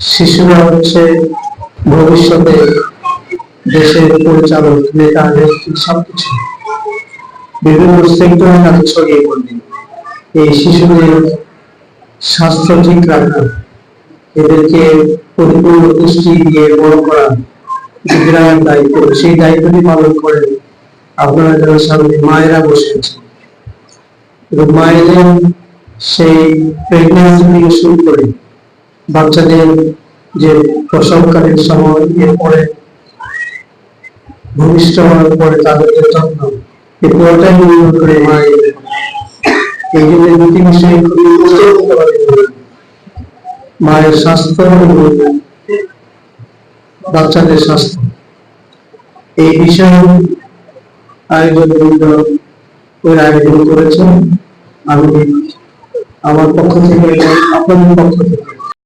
শিশুরা হচ্ছে ভবিষ্যতে দেশের পরিচালক, নেতা, নেত্রী সবকিছু। বিভিন্ন সেক্টরে কাজে ছড়িয়ে পড়বে। এই শিশুদের স্বাস্থ্য ঠিক রাখা, এদেরকে পরিপূর্ণ পুষ্টি দিয়ে বড় করা বিরাট দায়িত্ব। সেই দায়িত্বটি পালন করে আপনারা যারা সামনে মায়েরা বসে আছেন, এবং মায়েদের সেই প্রেগনেন্সি থেকে শুরু করে বাচ্চাদের যে প্রসবকালীন সময়, এরপরে ভূমিষ্ঠ হওয়ার পরে তাদের পুরোটাই নির্ভর করে মায়ের এই জন্য বিষয়ে খুবই মায়ের স্বাস্থ্য বাচ্চাদের স্বাস্থ্য। এই বিষয়ে আয়োজন বৃন্দ ওই আয়োজন করেছেন। আমি আমার পক্ষ থেকে আপনাদের পক্ষ থেকে